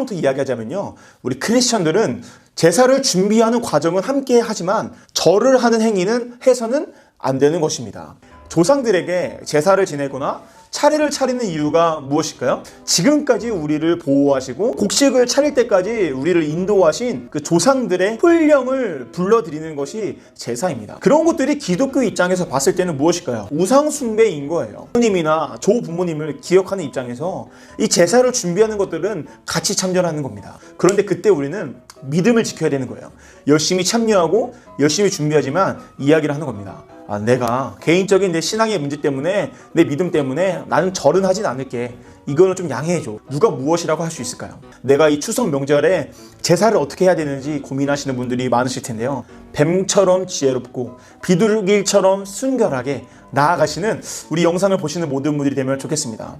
결론부터 이야기하자면요. 우리 크리스천들은 제사를 준비하는 과정은 함께 하지만 절을 하는 행위는 해서는 안 되는 것입니다. 조상들에게 제사를 지내거나 차례를 차리는 이유가 무엇일까요? 지금까지 우리를 보호하시고 곡식을 차릴 때까지 우리를 인도하신 그 조상들의 훈령을 불러드리는 것이 제사입니다. 그런 것들이 기독교 입장에서 봤을 때는 무엇일까요? 우상 숭배인 거예요. 부모님이나 조 부모님을 기억하는 입장에서 이 제사를 준비하는 것들은 같이 참여하는 겁니다. 그런데 그때 우리는 믿음을 지켜야 되는 거예요. 열심히 참여하고 열심히 준비하지만 이야기를 하는 겁니다. 아, 내가 개인적인 내 신앙의 문제 때문에 내 믿음 때문에 나는 절은 하진 않을게. 이거는 좀 양해해줘. 누가 무엇이라고 할 수 있을까요? 내가 이 추석 명절에 제사를 어떻게 해야 되는지 고민하시는 분들이 많으실 텐데요. 뱀처럼 지혜롭고 비둘기처럼 순결하게 나아가시는 우리 영상을 보시는 모든 분들이 되면 좋겠습니다.